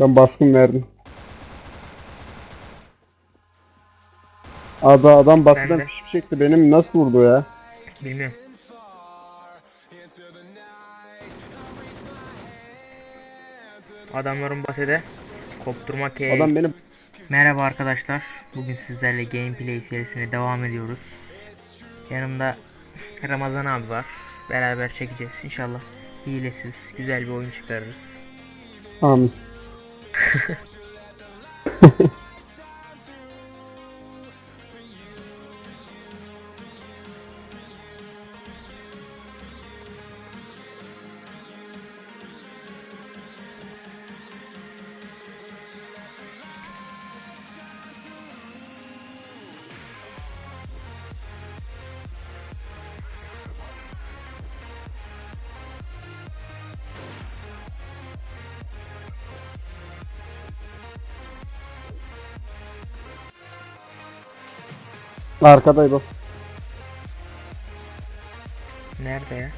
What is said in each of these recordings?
Ben baskın verdim. Ada adam baskıdan Ben pişip çekti. Benim nasıl vurdu ya? Bilmiyorum. Adamların basede kopturma K. Adam benim Merhaba arkadaşlar. Bugün sizlerle gameplay serisine devam ediyoruz. Yanımda Ramazan abi var. Beraber çekeceğiz. İnşallah hilesiz güzel bir oyun çıkarırız. Amin. Arkadaydı. Nerede ya?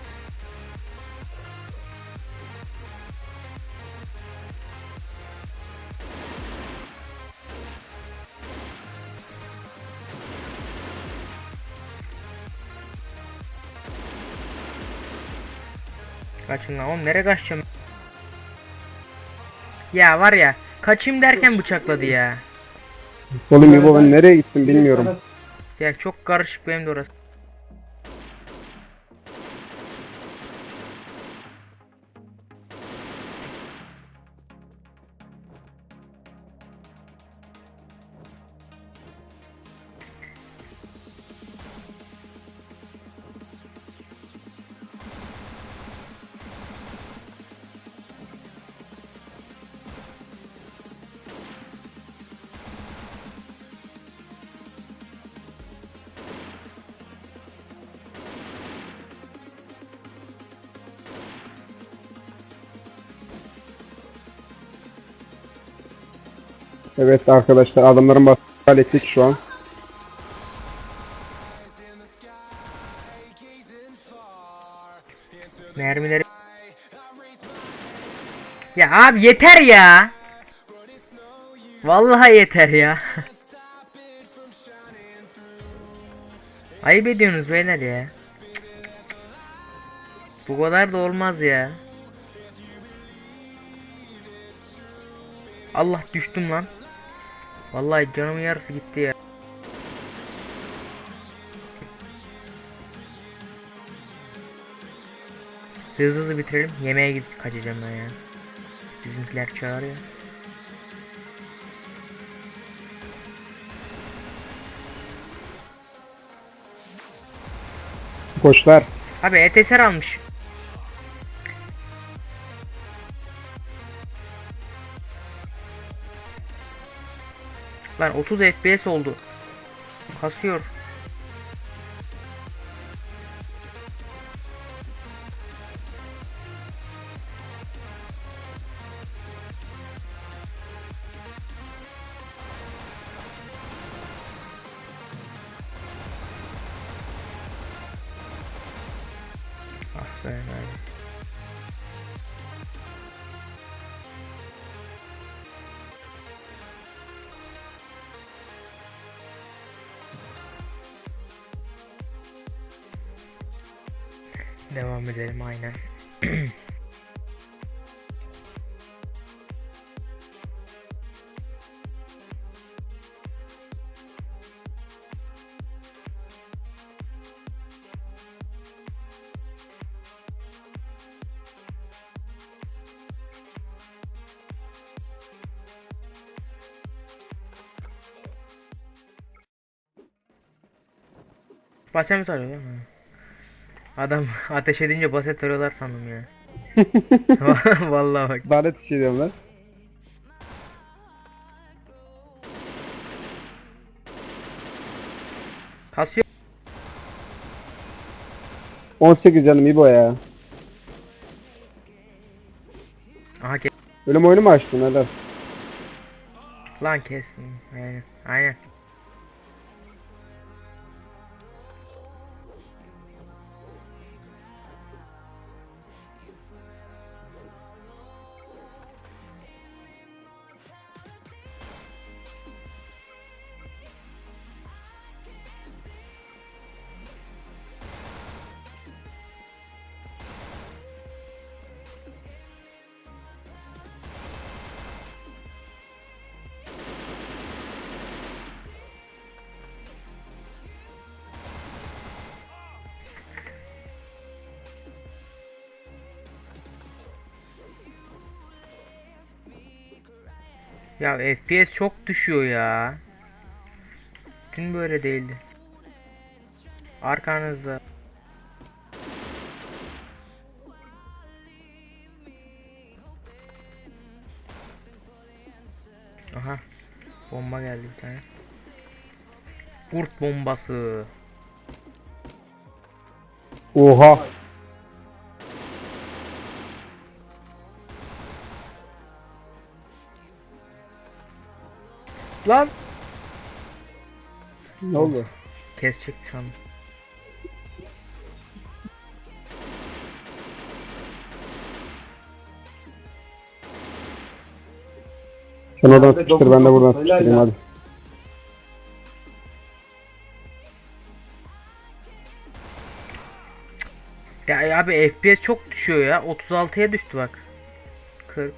Kaçın lan oğlum nereye kaçacağım? Ya var ya kaçayım derken bıçakladı ya. Oğlum İbo ben nereye gittim bilmiyorum. Ya çok karışık benim de orası. Evet arkadaşlar adamların baskını hallettik şu an. Mermileri Ya abi yeter ya. Vallahi yeter ya. Ayıp ediyorsunuz beyler ya. Bu kadar da olmaz ya. Allah düştüm lan. Vallahi canımın yarısı gitti ya. Hızlı hızlı bitirelim. Yemeğe gidip kaçacağım ben ya. Bizimkiler çağırıyor. Koçlar. Abi ETSR almış. Lan 30 FPS oldu. Kasıyor. Devam edelim aynen. Basen sarıyor değil mi? Adam ateş edince baset tarıyorlar sandım ya. Vallahi bak. Dalet işi diyorum lan. Kasıyor. 18 canım İbo ya. Aha kes. Ölüm oyunu mu açtın hadi. Lan kestim. Aynen. Aynen. Ya FPS çok düşüyor ya. Dün böyle değildi. Arkanızda. Aha. Bomba geldi bir tane. Kurt bombası. Oha. Lan. Ne oldu? Kesecekti sandım. Sen oradan sıkıştır ben de buradan sıkıştırayım hadi. Ya abi FPS çok düşüyor ya. 36'ya düştü bak. 40.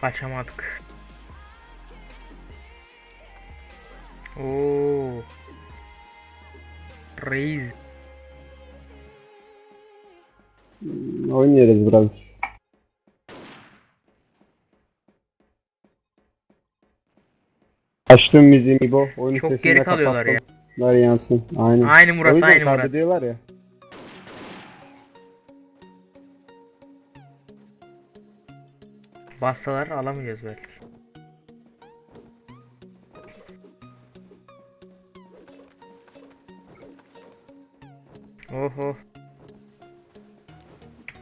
Kaçamadık. Oo. Reis. Oynayacağız biraz. Açtım müziği İbo. Oyunun Çok sesini geri de kalıyorlar ya. kapattım. Ver yansın. Aynen. Aynı O Murat yüzden aynı Murat. kaydediyorlar ya. Bassalar alamayacağız belki. Oho.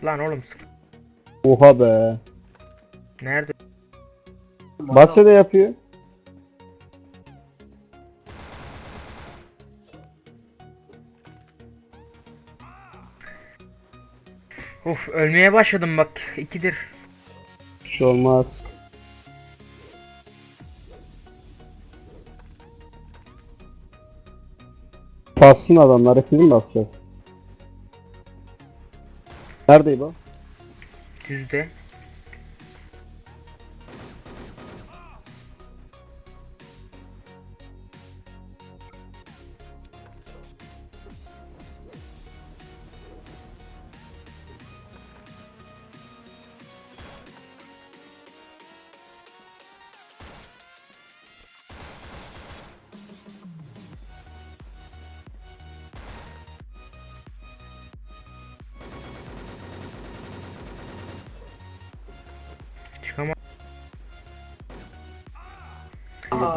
Lan oğlum sık. Oha be. Nerede? Basya da yapıyor. Uf ölmeye başladım bak. ikidir. Şey olmaz. Bassın adamlar. Hepimiz mi basacağız? Nerede İbo? Düzde.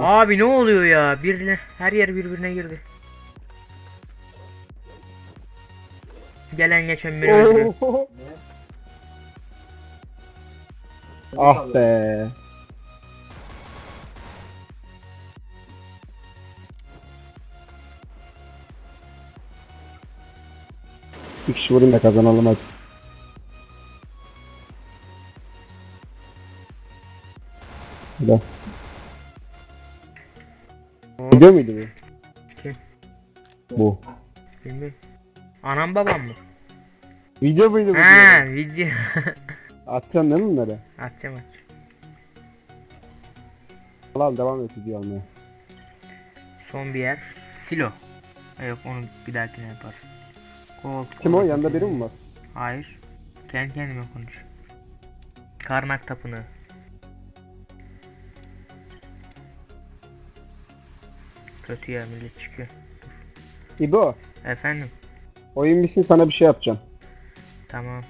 Abi ne oluyor ya? Birine her yer birbirine girdi. Gelen geçen beni öldürüyor. ah be. Bir kişi vurayım da kazanalım hadi. Hadi. Video muydu bu? Kim? Bu. Bilmiyorum. Anam babam mı? Video muydu bu? Ha video. Atacaksın değil mi bunları? Atacağım. Al al devam et video almaya. Son bir yer. Silo. Ha, Yok onu bir dahakine yaparız. Gold, Kim o? Yanında biri mi var? Hayır. Kendi kendime konuş. Karnak tapınağı. Kötü ya millet çıkıyor. İbo. Efendim. Oyun bitsin sana bir şey yapacağım. Tamam.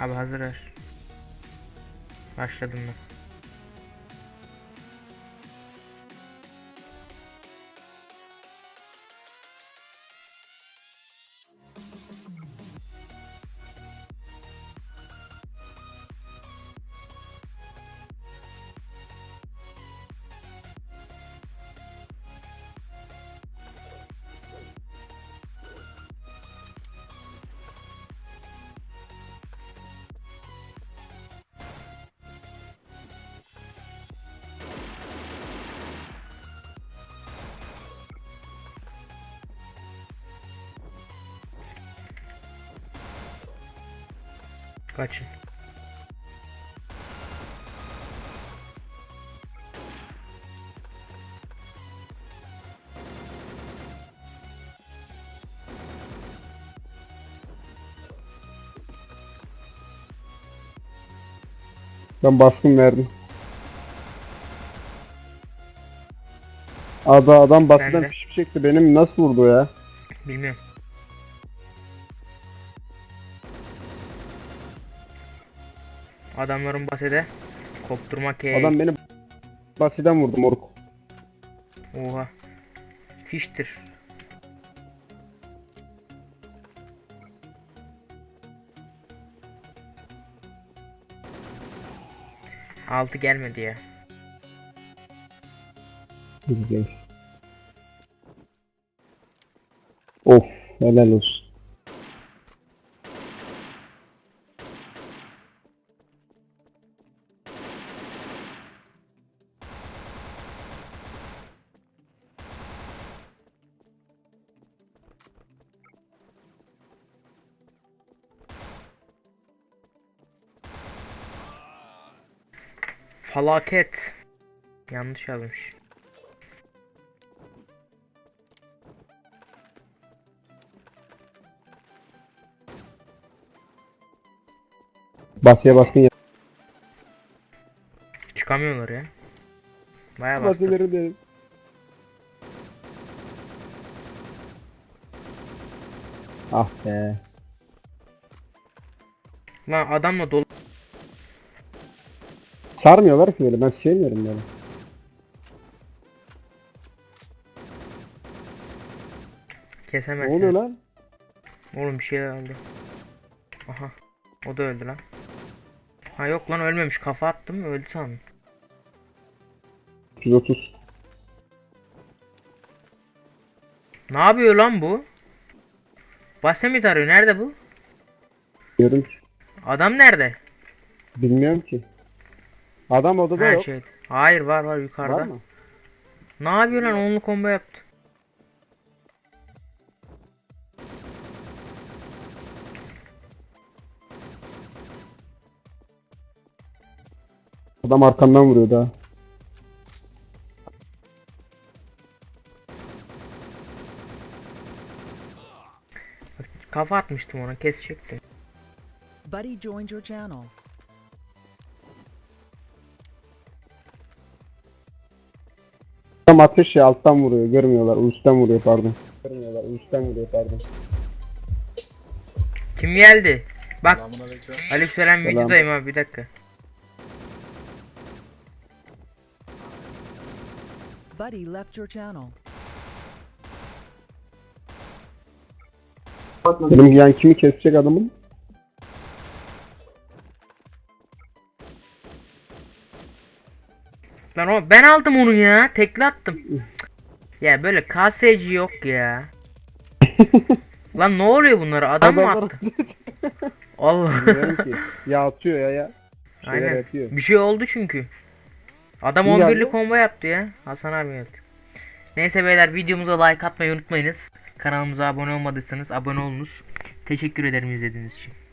Abi hazır ver. Başladım ben. Kaçın. Ben baskın verdim. Ada adam Ben baskıdan de. pişip çekti. Benim nasıl vurdu ya? Bilmiyorum. Adamların basede kopturma K. Adam beni basiden vurdu moruk. Oha. Fiştir. Altı gelmedi ya. Güzel. Of helal olsun. Falaket. Yanlış yazmış. Basıya baskın yap. Çıkamıyorlar ya. Baya bastı. Basıları derim. Ah be. Lan adamla dolu. Sarmıyorlar ki böyle. Ben sevmiyorum böyle. Ne Kesemezsin. oluyor lan? Oğlum bir şeyler oldu. Aha. O da öldü lan. Ha yok lan ölmemiş. Kafa attım öldü sandım. 330. Ne yapıyor lan bu? Basemit arıyor. Nerede bu? Diyorum ki. Adam nerede? Bilmiyorum ki. Adam odada Her yok. şey. Hayır var var yukarıda. Var mı? Ne yapıyor lan? Onlu combo yaptı. Adam arkamdan vuruyor daha. Kafa atmıştım ona. Kesecektim. Buddy joined your channel. Adam ateş ya alttan vuruyor. Görmüyorlar. Üstten vuruyor pardon. Görmüyorlar. Üstten vuruyor pardon. Kim geldi? Bak. Aleykümselam Selam. videodayım abi bir dakika. Buddy left your channel. Benim yani kimi kesecek adamın? Lan o ben aldım onu ya. Tekli attım. ya böyle KSC yok ya. Lan ne oluyor bunlara? Adam mı attı? Allah. Ya atıyor ya ya. Bir Aynen. yapıyor. Bir şey oldu çünkü. Adam Kim 11'li geldi? combo yaptı ya. Hasan abi geldi. Neyse beyler videomuza like atmayı unutmayınız. Kanalımıza abone olmadıysanız abone olunuz. Teşekkür ederim izlediğiniz için.